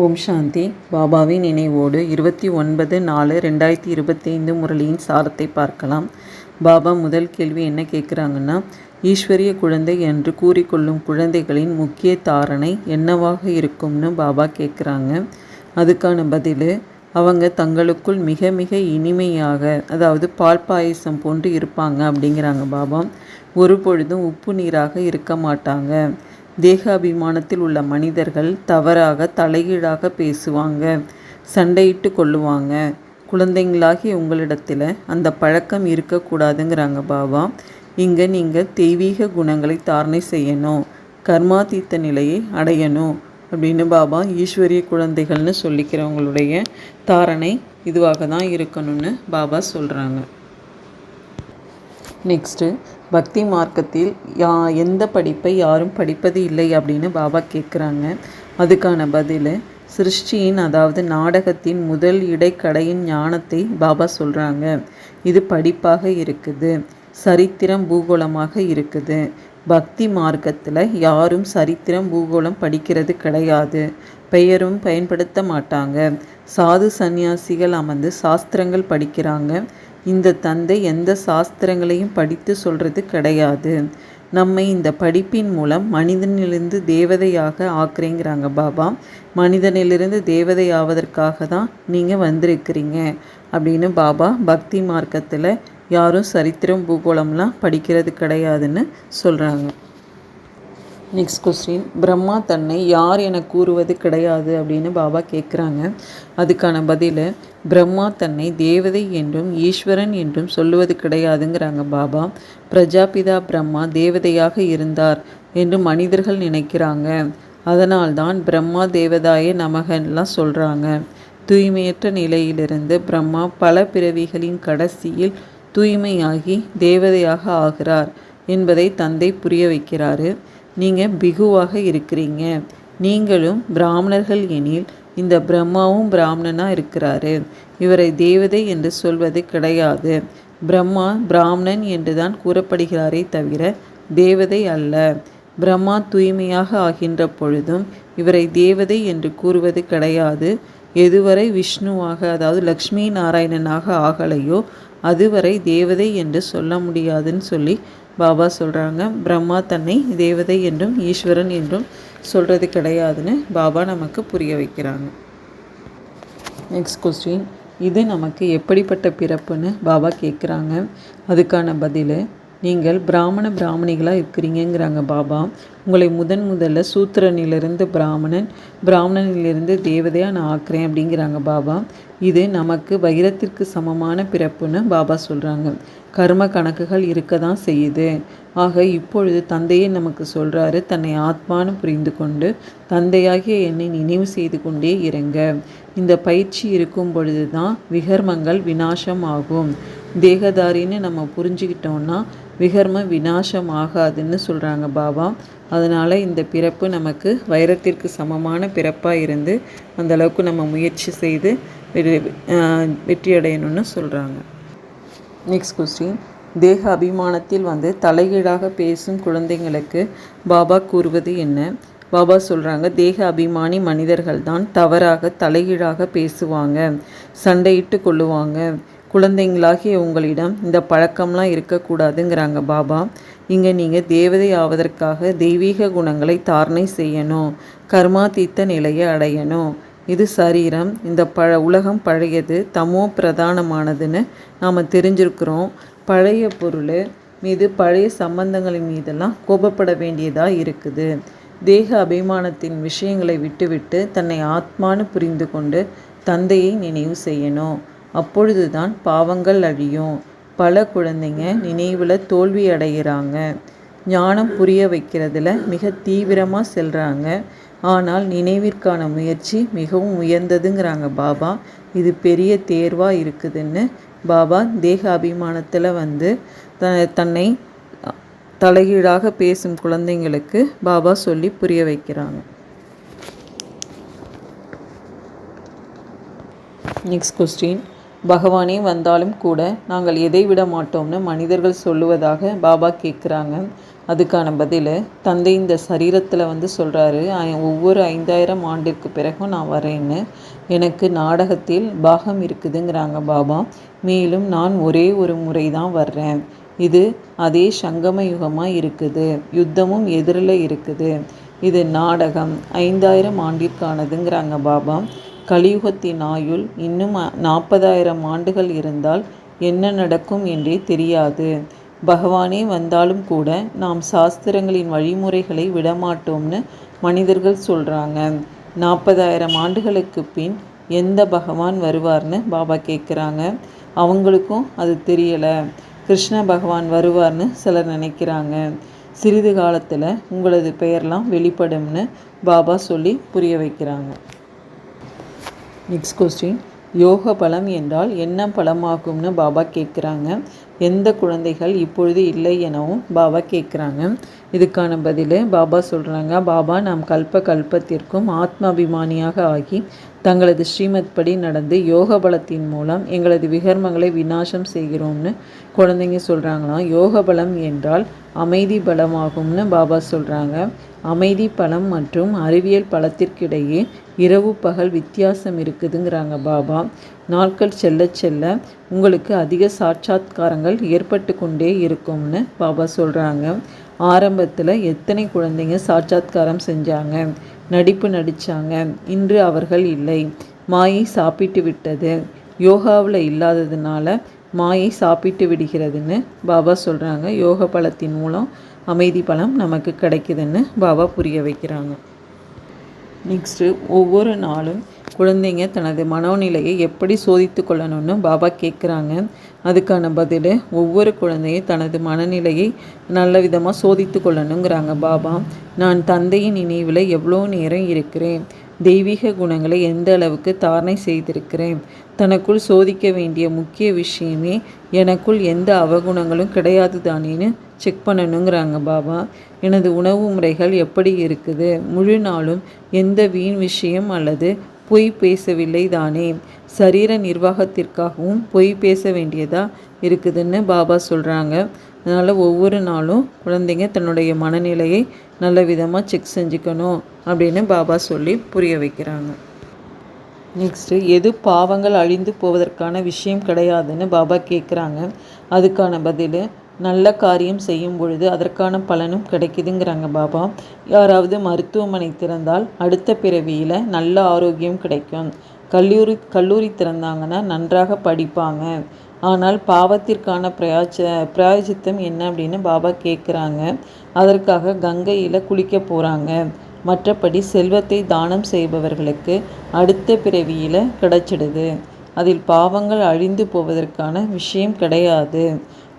ஓம் சாந்தி. பாபாவின் நினைவோடு இருபத்தி ஒன்பது நாலு ரெண்டாயிரத்தி இருபத்தைந்து முரளியின் சாரத்தை பார்க்கலாம். பாபா முதல் கேள்வி என்ன கேட்குறாங்கன்னா ஈஸ்வரிய குழந்தை என்று கூறிக்கொள்ளும் குழந்தைகளின் முக்கிய தாரணை என்னவாக இருக்கும்னு பாபா கேட்குறாங்க. அதுக்கான பதில் அவங்க தங்களுக்குள் மிக மிக இனிமையாக அதாவது பால் பாயசம் போன்று இருப்பாங்க அப்படிங்கிறாங்க பாபா. ஒரு பொழுதும் உப்பு நீராக இருக்க மாட்டாங்க. தேக அபிமானத்தில் உள்ள மனிதர்கள் தவறாக தலைகீழாக பேசுவாங்க சண்டையிட்டு கொள்ளுவாங்க. குழந்தைங்களாகி உங்களிடத்தில் அந்த பழக்கம் இருக்கக்கூடாதுங்கிறாங்க பாபா. இங்கே நீங்கள் தெய்வீக குணங்களை தாரணை செய்யணும் கர்மாதீத்த நிலையை அடையணும் அப்படின்னு பாபா ஈஸ்வரிய குழந்தைகள்னு சொல்லிக்கிறவங்களுடைய தாரணை இதுவாக தான் இருக்கணும்னு பாபா சொல்கிறாங்க நெக்ஸ்ட்டு பக்தி மார்க்கத்தில் யா எந்த படிப்பை யாரும் படிப்பது இல்லை அப்படின்னு பாபா கேட்குறாங்க. அதுக்கான பதில் சிருஷ்டியின் அதாவது நாடகத்தின் முதல் இடைக்கடையின் ஞானத்தை பாபா சொல்கிறாங்க இது படிப்பாக இருக்குது சரித்திரம் பூகோளமாக இருக்குது. பக்தி மார்க்கத்தில் யாரும் சரித்திரம் பூகோளம் படிக்கிறது கிடையாது. பெயரும் பயன்படுத்த மாட்டாங்க. சாது சந்நியாசிகள் அமர்ந்து சாஸ்திரங்கள் படிக்கிறாங்க. இந்த தந்தை எந்த சாஸ்திரங்களையும் படித்து சொல்கிறது கிடையாது. நம்மை இந்த படிப்பின் மூலம் மனிதனிலிருந்து தேவதையாக ஆக்குறேங்கிறாங்க பாபா. மனிதனிலிருந்து தேவதை ஆவதற்காக தான் நீங்கள் வந்திருக்கிறீங்க அப்படின்னு பாபா பக்தி மார்க்கத்தில் யாரும் சரித்திரம் பூகோளம்லாம் படிக்கிறது கிடையாதுன்னு சொல்கிறாங்க நெக்ஸ்ட் கொஸ்டின் பிரம்மா தன்னை யார் என கூறுவது கிடையாது அப்படின்னு பாபா கேட்குறாங்க அதுக்கான பதில் பிரம்மா தன்னை தேவதை என்றும் ஈஸ்வரன் என்றும் சொல்லுவது கிடையாதுங்கிறாங்க பாபா. பிரஜாபிதா பிரம்மா தேவதையாக இருந்தார் என்று மனிதர்கள் நினைக்கிறாங்க. அதனால்தான் பிரம்மா தேவதாய நமகன்லாம் சொல்கிறாங்க தூய்மையற்ற நிலையிலிருந்து பிரம்மா பல பிறவிகளின் கடைசியில் தூய்மையாகி தேவதையாக ஆகிறார் என்பதை தந்தை புரிய வைக்கிறாரு. நீங்கள் பிகுவாக இருக்கிறீங்க. நீங்களும் பிராமணர்கள் எனில் இந்த பிரம்மாவும் பிராமணனாக இருக்கிறாரு. இவரை தேவதை என்று சொல்வது கிடையாது. பிரம்மா பிராமணன் என்று தான் கூறப்படுகிறாரே தவிர தேவதை அல்ல. பிரம்மா தூய்மையாக ஆகின்ற பொழுதும் இவரை தேவதை என்று கூறுவது கிடையாது. எதுவரை விஷ்ணுவாக அதாவது லக்ஷ்மி நாராயணனாக ஆகலையோ அதுவரை தேவதை என்று சொல்ல முடியாதுன்னு சொல்லி பாபா சொல்கிறாங்க பிரம்மா தன்னை தேவதை என்றும் ஈஸ்வரன் என்றும் சொல்கிறது கிடையாதுன்னு பாபா நமக்கு புரிய வைக்கிறாங்க. நெக்ஸ்ட் கொஸ்டின் இது நமக்கு எப்படிப்பட்ட பிறப்புன்னு பாபா கேட்குறாங்க அதுக்கான பதில் நீங்கள் பிராமண பிராமணிகளாக இருக்கிறீங்கிறாங்க பாபா. உங்களை முதன் முதல்ல சூத்திரனிலிருந்து பிராமணன் பிராமணனிலிருந்து தேவதையாக நான் ஆக்குறேன் அப்படிங்கிறாங்க பாபா. இது நமக்கு வைரத்திற்கு சமமான பிறப்புன்னு பாபா சொல்கிறாங்க கர்ம கணக்குகள் இருக்க தான் செய்யுது. ஆக இப்பொழுது தந்தையே நமக்கு சொல்கிறாரு தன்னை ஆத்மானு புரிந்து கொண்டு தந்தையாகிய என்னை நினைவு செய்து கொண்டே இருங்க இந்த பயிற்சி இருக்கும் பொழுது தான் விகர்மங்கள் வினாசம் ஆகும் தேகதாரின்னு நம்ம புரிஞ்சுக்கிட்டோன்னா விகர்ம வினாசம் ஆகாதுன்னு சொல்கிறாங்க பாபா. அதனால் இந்த பிறப்பு நமக்கு வைரத்திற்கு சமமான பிறப்பாக இருந்து அந்தளவுக்கு நம்ம முயற்சி செய்து வெற்றியடையணும்னு சொல்கிறாங்க நெக்ஸ்ட் கொஸ்டின் தேக அபிமானத்தில் வந்து தலைகீழாக பேசும் குழந்தைங்களுக்கு பாபா கூறுவது என்ன? பாபா சொல்கிறாங்க தேக அபிமானி மனிதர்கள் தான் தவறாக தலைகீழாக பேசுவாங்க சண்டையிட்டு கொள்ளுவாங்க. குழந்தைங்களாகிய உங்களிடம் இந்த பழக்கம்லாம் இருக்கக்கூடாதுங்கிறாங்க பாபா. இங்கே நீங்கள் தேவதை ஆவதற்காக தெய்வீக குணங்களை தாரணை செய்யணும். கர்மாதீத்த நிலையை அடையணும். இது சரீரம். இந்த பழ உலகம் பழையது தமோ பிரதானமானதுன்னு நாம் தெரிஞ்சிருக்கிறோம். பழைய பொருள் மீது பழைய சம்பந்தங்களின் மீதெல்லாம் கோபப்பட வேண்டியதாக இருக்குது. தேக அபிமானத்தின் விஷயங்களை விட்டுவிட்டு தன்னை ஆத்மானு புரிந்து கொண்டு தந்தையை நினைவு செய்யணும். அப்பொழுதுதான் பாவங்கள் அழியும். பல குழந்தைங்க நினைவில் தோல்வி அடைகிறாங்க. ஞானம் புரிய வைக்கிறதுல மிக தீவிரமாக செல்கிறாங்க ஆனால் நினைவிற்கான முயற்சி மிகவும் உயர்ந்ததுங்கிறாங்க பாபா. இது பெரிய தேர்வாக இருக்குதுன்னு பாபா தேக அபிமானத்தில் வந்து த தன்னை தலைகீழாக பேசும் குழந்தைங்களுக்கு பாபா சொல்லி புரிய வைக்கிறாங்க. நெக்ஸ்ட் கொஸ்டின் பகவானே வந்தாலும் கூட நாங்கள் எதை விட மாட்டோம்னு மனிதர்கள் சொல்லுவதாக பாபா கேட்குறாங்க. அதுக்கான பதில் தந்தை இந்த சரீரத்தில் வந்து சொல்கிறாரு ஒவ்வொரு ஐந்தாயிரம் ஆண்டிற்கு பிறகும் நான் வரேன்னு. எனக்கு நாடகத்தில் பாகம் இருக்குதுங்கிறாங்க பாபா. மேலும் நான் ஒரே ஒரு முறை தான் வர்றேன். இது அதே சங்கம யுகமாக இருக்குது. யுத்தமும் எதிரில் இருக்குது. இது நாடகம். ஐந்தாயிரம் ஆண்டிற்கானதுங்கிறாங்க பாபா. கலியுகத்தின் ஆயுள் இன்னும் நாற்பதாயிரம் ஆண்டுகள் இருந்தால் என்ன நடக்கும் என்றே தெரியாது. பகவானே வந்தாலும் கூட நாம் சாஸ்திரங்களின் வழிமுறைகளை விடமாட்டோம்னு மனிதர்கள் சொல்கிறாங்க நாற்பதாயிரம் ஆண்டுகளுக்கு பின் எந்த பகவான் வருவார்னு பாபா கேட்குறாங்க அவங்களுக்கும் அது தெரியலை. கிருஷ்ண பகவான் வருவார்னு சிலர் நினைக்கிறாங்க. சிறிது காலத்தில் உங்களது பெயர்லாம் வெளிப்படும்னு பாபா சொல்லி புரிய வைக்கிறாங்க. நெக்ஸ்ட் கொஸ்டின் யோக பலம் என்றால் என்ன பலமாகும்னு பாபா கேட்குறாங்க. எந்த குழந்தைகள் இப்பொழுது இல்லை எனவும் பாபா கேட்குறாங்க. இதுக்கான பதில் பாபா சொல்கிறாங்க பாபா நாம் கல்ப கல்பத்திற்கும் ஆத்மாபிமானியாக ஆகி தங்களது ஸ்ரீமத் படி நடந்து யோக பலத்தின் மூலம் எங்களது விகர்மங்களை விநாசம் செய்கிறோம்னு குழந்தைங்க சொல்கிறாங்களாம் யோக பலம் என்றால் அமைதி பலமாகும்னு பாபா சொல்கிறாங்க அமைதி பலம் மற்றும் அறிவியல் பலத்திற்கிடையே இரவு பகல் வித்தியாசம் இருக்குதுங்கிறாங்க பாபா. நாட்கள் செல்ல செல்ல உங்களுக்கு அதிக சாட்சாத்காரங்கள் ஏற்பட்டு கொண்டே இருக்கும்னு பாபா சொல்கிறாங்க ஆரம்பத்தில் எத்தனை குழந்தைங்க சாட்சாத்காரம் செஞ்சாங்க? நடிப்பு நடித்தாங்க இன்று அவர்கள் இல்லை. மாயை சாப்பிட்டு விட்டது. யோகாவில் இல்லாததுனால மாயை சாப்பிட்டு விடுகிறதுன்னு பாபா சொல்கிறாங்க யோக பலத்தின் மூலம் அமைதி பலம் நமக்கு கிடைக்குதுன்னு பாபா புரிய வைக்கிறாங்க. நெக்ஸ்ட்டு ஒவ்வொரு நாளும் குழந்தைங்க தனது மனோநிலையை எப்படி சோதித்து கொள்ளணும்னு பாபா கேட்குறாங்க அதுக்கான பதில் ஒவ்வொரு குழந்தையும் தனது மனநிலையை நல்ல விதமாக சோதித்து கொள்ளணுங்கிறாங்க பாபா. நான் தந்தையின் நினைவில் எவ்வளோ நேரம் இருக்கிறேன்? தெய்வீக குணங்களை எந்த அளவுக்கு தாரணை செய்திருக்கிறேன்? தனக்குள் சோதிக்க வேண்டிய முக்கிய விஷயமே எனக்குள் எந்த அவகுணங்களும் கிடையாது தானேன்னு செக் பண்ணணுங்கிறாங்க பாபா. எனது உணவு முறைகள் எப்படி இருக்குது? முழு நாளும் எந்த வீண் விஷயம் அல்லது பொய் பேசவில்லை தானே? சரீர நிர்வாகத்திற்காகவும் பொய் பேச வேண்டியதாக இருக்குதுன்னு பாபா சொல்கிறாங்க அதனால் ஒவ்வொரு நாளும் குழந்தைங்க தன்னுடைய மனநிலையை நல்ல விதமாக செக் செஞ்சுக்கணும் அப்படின்னு பாபா சொல்லி புரிய வைக்கிறாங்க. நெக்ஸ்ட்டு எது பாவங்கள் அழிந்து போவதற்கான விஷயம் கிடையாதுன்னு பாபா கேட்குறாங்க அதுக்கான பதில் நல்ல காரியம் செய்யும் பொழுது அதற்கான பலனும் கிடைக்குதுங்கிறாங்க பாபா. யாராவது மருத்துவமனை திறந்தால் அடுத்த பிறவியில் நல்ல ஆரோக்கியம் கிடைக்கும். கல்லூரி கல்லூரி திறந்தாங்கன்னா நன்றாக படிப்பாங்க. ஆனால் பாவத்திற்கான பிரயாச்ச பிராயச்சித்தம் என்ன அப்படின்னு பாபா கேட்குறாங்க. அதற்காக கங்கையில் குளிக்க போகிறாங்க மற்றபடி செல்வத்தை தானம் செய்பவர்களுக்கு அடுத்த பிறவியில் கிடைச்சிடுது. அதில் பாவங்கள் அழிந்து போவதற்கான விஷயம் கிடையாது.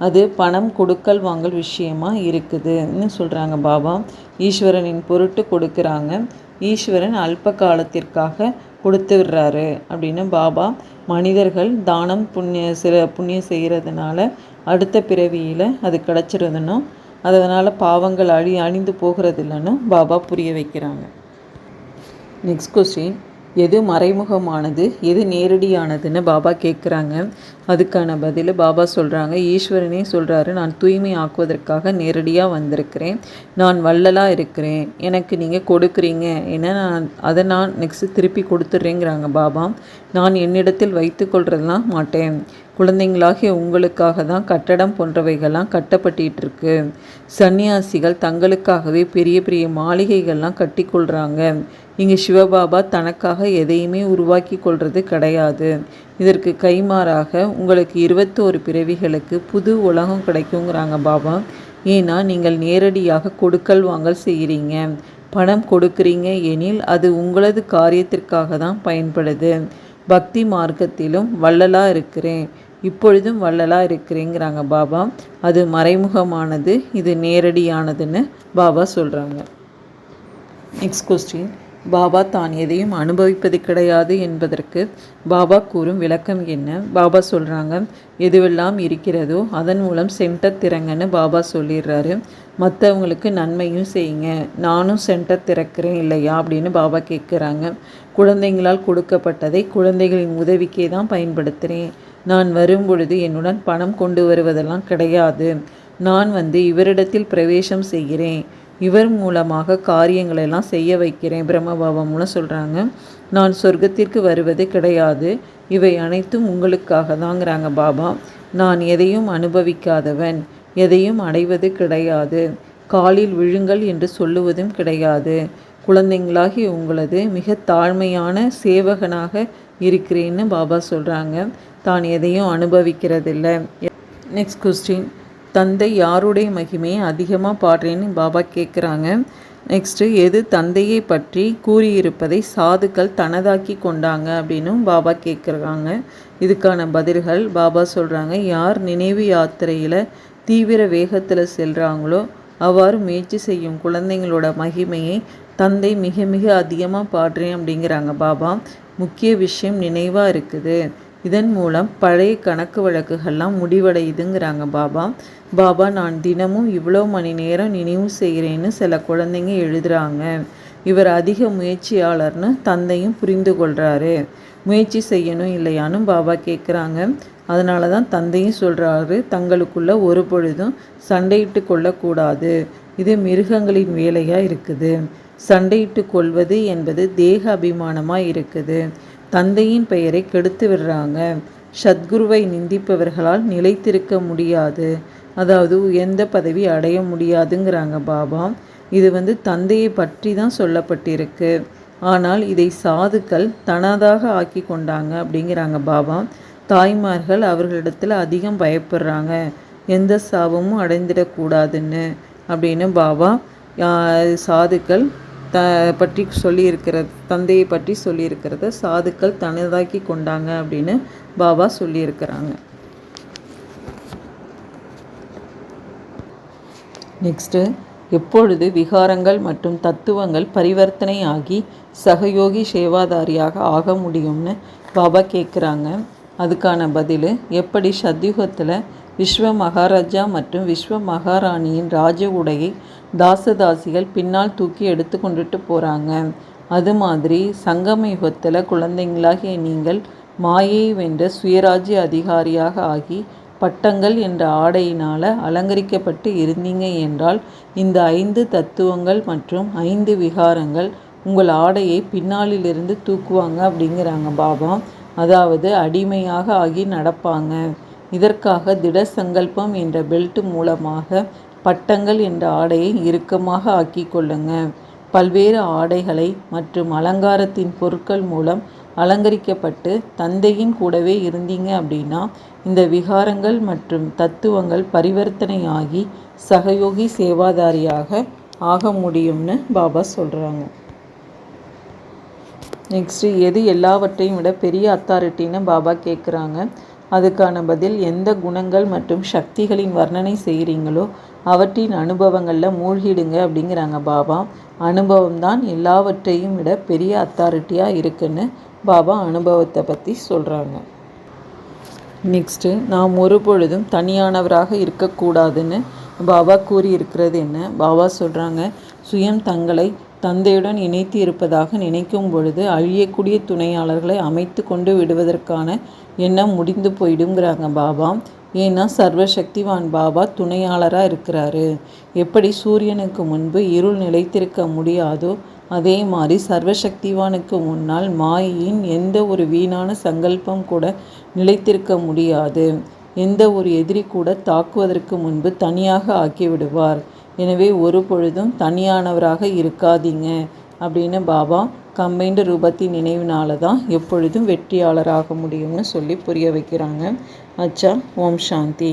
அது பணம் கொடுக்கல் வாங்கல் விஷயமா இருக்குதுன்னு சொல்கிறாங்க பாபா. ஈஸ்வரனின் பொருட்டு கொடுக்குறாங்க. ஈஸ்வரன் அல்ப காலத்திற்காக கொடுத்து விடுறாரு. அப்படின்னு பாபா மனிதர்கள் தானம் புண்ணிய சில புண்ணியம் செய்கிறதுனால அடுத்த பிறவியில் அது கிடச்சிருதுன்னும் அதனால் பாவங்கள் அழி அணிந்து போகிறது இல்லைன்னு பாபா புரிய வைக்கிறாங்க. நெக்ஸ்ட் கொஸ்டின் எது மறைமுகமானது எது நேரடியானதுன்னு பாபா கேட்குறாங்க அதுக்கான பதில் பாபா சொல்கிறாங்க ஈஸ்வரனே சொல்கிறாரு நான் தூய்மை ஆக்குவதற்காக நேரடியாக வந்திருக்கிறேன். நான் வள்ளலாக இருக்கிறேன். எனக்கு நீங்கள் கொடுக்குறீங்க. ஏன்னா நான் அதை நான் நெக்ஸ்ட்டு திருப்பி கொடுத்துட்றேங்கிறாங்க பாபா. நான் என்னிடத்தில் வைத்து கொள்றதெல்லாம் மாட்டேன். குழந்தைங்களாகிய உங்களுக்காக தான் கட்டடம் போன்றவைகள்லாம் கட்டப்பட்டிகிட்டு இருக்கு சன்னியாசிகள் தங்களுக்காகவே பெரிய பெரிய மாளிகைகள்லாம் கட்டிக்கொள்கிறாங்க இங்கே சிவபாபா தனக்காக எதையுமே உருவாக்கி கொள்வது கிடையாது. இதற்கு கைமாறாக உங்களுக்கு இருபத்தோரு பிறவிகளுக்கு புது உலகம் கிடைக்குங்கிறாங்க பாபா. ஏன்னா நீங்கள் நேரடியாக கொடுக்கல் வாங்கல் செய்கிறீங்க. பணம் கொடுக்குறீங்க எனில் அது உங்களது காரியத்திற்காக தான் பயன்படுது. பக்தி மார்க்கத்திலும் வள்ளலாக இருக்கிறேன். இப்பொழுதும் வள்ளலாக இருக்கிறேங்கிறாங்க பாபா. அது மறைமுகமானது இது நேரடியானதுன்னு பாபா சொல்கிறாங்க நெக்ஸ்ட் கொஸ்டின் பாபா தான் எதையும் அனுபவிப்பது கிடையாது என்பதற்கு பாபா கூறும் விளக்கம் என்ன? பாபா சொல்கிறாங்க எதுவெல்லாம் இருக்கிறதோ அதன் மூலம் சென்டர் திறங்கன்னு பாபா சொல்லிடுறாரு. மற்றவங்களுக்கு நன்மையும் செய்யுங்க. நானும் சென்டர் திறக்கிறேன் இல்லையா? அப்படின்னு பாபா கேட்குறாங்க. குழந்தைங்களால் கொடுக்கப்பட்டதை குழந்தைகளின் உதவிக்கே தான் பயன்படுத்துகிறேன் நான் வரும் பொழுது என்னுடன் பணம் கொண்டு வருவதெல்லாம் கிடையாது. நான் வந்து இவரிடத்தில் பிரவேசம் செய்கிறேன். இவர் மூலமாக காரியங்களெல்லாம் செய்ய வைக்கிறேன் பிரம்மபாவம்னு சொல்கிறாங்க நான் சொர்க்கத்திற்கு வருவது கிடையாது. இவை அனைத்தும் உங்களுக்காக தாங்கிறாங்க பாபா. நான் எதையும் அனுபவிக்காதவன் எதையும் அடைவது கிடையாது. காலில் விழுங்கள் என்று சொல்லுவதும் கிடையாது. குழந்தைங்களாகி உங்களது மிக தாழ்மையான சேவகனாக இருக்கிறேன்னு பாபா சொல்கிறாங்க தான் எதையும் அனுபவிக்கிறதில்ல. நெக்ஸ்ட் கொஸ்டின் தந்தை யாருடைய மகிமையை அதிகமாக பாடுறேன்னு பாபா கேட்குறாங்க நெக்ஸ்ட்டு எது தந்தையை பற்றி கூறியிருப்பதை சாதுக்கள் தனதாக்கி கொண்டாங்க அப்படின்னும் பாபா கேட்குறாங்க இதுக்கான பதில்கள் பாபா சொல்கிறாங்க யார் நினைவு யாத்திரையில் தீவிர வேகத்தில் செல்கிறாங்களோ அவ்வாறு முயற்சி செய்யும் குழந்தைங்களோட மகிமையை தந்தை மிக மிக அதிகமாக பாடுறேன் அப்படிங்கிறாங்க பாபா. முக்கிய விஷயம் நினைவாக இருக்குது. இதன் மூலம் பழைய கணக்கு வழக்குகள்லாம் முடிவடையுதுங்கிறாங்க பாபா. பாபா நான் தினமும் இவ்வளோ மணி நேரம் நினைவு செய்கிறேன்னு சில குழந்தைங்க எழுதுகிறாங்க இவர் அதிக முயற்சியாளர்னு தந்தையும் புரிந்து கொள்கிறாரு முயற்சி செய்யணும் இல்லையான்னு பாபா கேட்குறாங்க அதனால தான் தந்தையும் சொல்கிறாரு தங்களுக்குள்ள ஒரு பொழுதும் சண்டையிட்டு கொள்ளக்கூடாது. இது மிருகங்களின் வேலையாக இருக்குது. சண்டையிட்டு கொள்வது என்பது தேக அபிமானமாக இருக்குது. தந்தையின் பெயரை கெடுத்து விடுறாங்க. சத்குருவை நிந்திப்பவர்களால் நிலைத்திருக்க முடியாது. அதாவது எந்த பதவி அடைய முடியாதுங்கிறாங்க பாபா. இது வந்து தந்தையை பற்றி தான் சொல்லப்பட்டிருக்கு. ஆனால் இதை சாதுக்கள் தனதாக ஆக்கி கொண்டாங்க அப்படிங்கிறாங்க பாபா. தாய்மார்கள் அவர்களிடத்தில் அதிகம் பயப்படுறாங்க. எந்த சாபமும் அடைந்திடக்கூடாதுன்னு அப்படின்னு பாபா சாதுக்கள் த பற்றி சொல்லியிருக்கிறது தந்தையை பற்றி சொல்லியிருக்கிறத சாதுக்கள் தனதாக்கி கொண்டாங்க அப்படின்னு பாபா சொல்லியிருக்கிறாங்க. நெக்ஸ்ட்டு எப்பொழுது விகாரங்கள் மற்றும் தத்துவங்கள் பரிவர்த்தனை ஆகி சகயோகி சேவாதாரியாக ஆக முடியும்னு பாபா கேட்குறாங்க. அதுக்கான பதில் எப்படி சத்யுகத்தில் விஸ்வ மகாராஜா மற்றும் விஸ்வ மகாராணியின் ராஜ உடையை தாசதாசிகள் பின்னால் தூக்கி எடுத்து கொண்டுட்டு போகிறாங்க அது மாதிரி சங்கம யுகத்தில் குழந்தைங்களாகிய நீங்கள் மாயை வென்ற சுயராஜ்ய அதிகாரியாக ஆகி பட்டங்கள் என்ற ஆடையினால் அலங்கரிக்கப்பட்டு இருந்தீங்க என்றால் இந்த ஐந்து தத்துவங்கள் மற்றும் ஐந்து விகாரங்கள் உங்கள் ஆடையை பின்னாலிலிருந்து தூக்குவாங்க அப்படிங்கிறாங்க பாபா. அதாவது அடிமையாக ஆகி நடப்பாங்க. இதற்காக திட சங்கல்பம் என்ற பெல்ட் மூலமாக பட்டங்கள் என்ற ஆடையை இறுக்கமாக ஆக்கி கொள்ளுங்க. பல்வேறு ஆடைகளை மற்றும் அலங்காரத்தின் பொருட்கள் மூலம் அலங்கரிக்கப்பட்டு தந்தையின் கூடவே இருந்தீங்க அப்படின்னா இந்த விகாரங்கள் மற்றும் தத்துவங்கள் பரிவர்த்தனை ஆகி சகயோகி சேவாதாரியாக ஆக முடியும்னு பாபா சொல்கிறாங்க நெக்ஸ்ட்டு எது எல்லாவற்றையும் விட பெரிய அத்தாரிட்டின்னு பாபா கேட்குறாங்க அதுக்கான பதில் எந்த குணங்கள் மற்றும் சக்திகளின் வர்ணனை செய்கிறீங்களோ அவற்றின் அனுபவங்களில் மூழ்கிடுங்க அப்படிங்கிறாங்க பாபா. அனுபவம் தான் எல்லாவற்றையும் விட பெரிய அத்தாரிட்டியாக இருக்குன்னு பாபா அனுபவத்தை பற்றி சொல்கிறாங்க நெக்ஸ்ட்டு நாம் ஒரு பொழுதும் தனியானவராக இருக்கக்கூடாதுன்னு பாபா கூறியிருக்கிறது என்ன? பாபா சொல்கிறாங்க சுயம் தங்களை தந்தையுடன் இணைத்து இருப்பதாக நினைக்கும் பொழுது அழியக்கூடிய துணையாளர்களை அமைத்து கொண்டு விடுவதற்கான எண்ணம் முடிந்து போயிடுங்கிறாங்க பாபா. ஏன்னா சர்வசக்திவான் பாபா துணையாளராக இருக்கிறாரு. எப்படி சூரியனுக்கு முன்பு இருள் நிலைத்திருக்க முடியாதோ அதே மாதிரி சர்வசக்திவானுக்கு முன்னால் மாயையின் எந்த ஒரு வீணான சங்கல்பம் கூட நிலைத்திருக்க முடியாது. எந்த ஒரு எதிரி கூட தாக்குவதற்கு முன்பு தனியாக ஆக்கிவிடுவார். எனவே ஒரு பொழுதும் தனியானவராக இருக்காதீங்க அப்படின்னு பாபா கம்பைண்டு ரூபத்தின் நினைவினால தான் எப்பொழுதும் வெற்றியாளராக முடியும்னு சொல்லி புரிய வைக்கிறாங்க. அச்சா ஓம் சாந்தி.